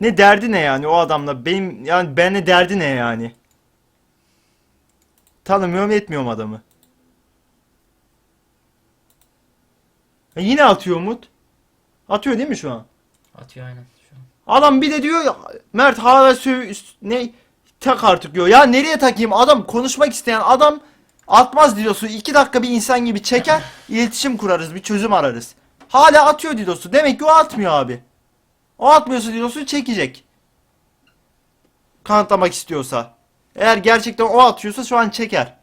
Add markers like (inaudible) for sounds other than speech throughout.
Ne derdi ne yani o adamla? Benim yani benle derdi ne yani? Tanımıyorum etmiyorum adamı. Ha, yine atıyor Umut. Atıyor değil mi şu an? Atıyor aynen şu an. Adam bir de diyor ya, Mert hala sö ne tak artık diyor. Ya nereye takayım? Adam konuşmak isteyen adam atmaz diyorsun. iki dakika bir insan gibi çeker, iletişim kurarız, bir çözüm ararız. Hala atıyor diyorsun. Demek ki o atmıyor abi. O atmıyorsa diyorsun çekecek. Kanıtlamak istiyorsa. Eğer gerçekten o atıyorsa şu an çeker.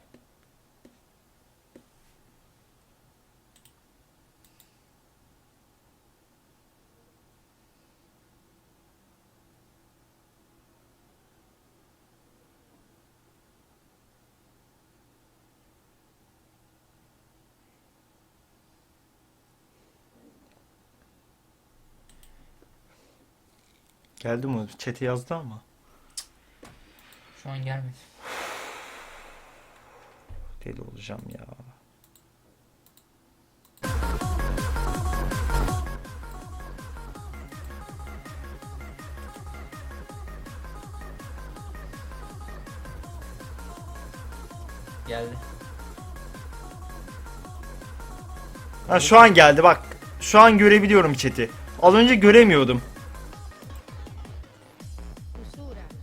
Geldi mi? Chat'e yazdı ama. Şu an gelmedi. (sighs) Deli olacağım ya. Geldi. Ha şu an geldi bak. Şu an görebiliyorum chat'i. Az önce göremiyordum. basura.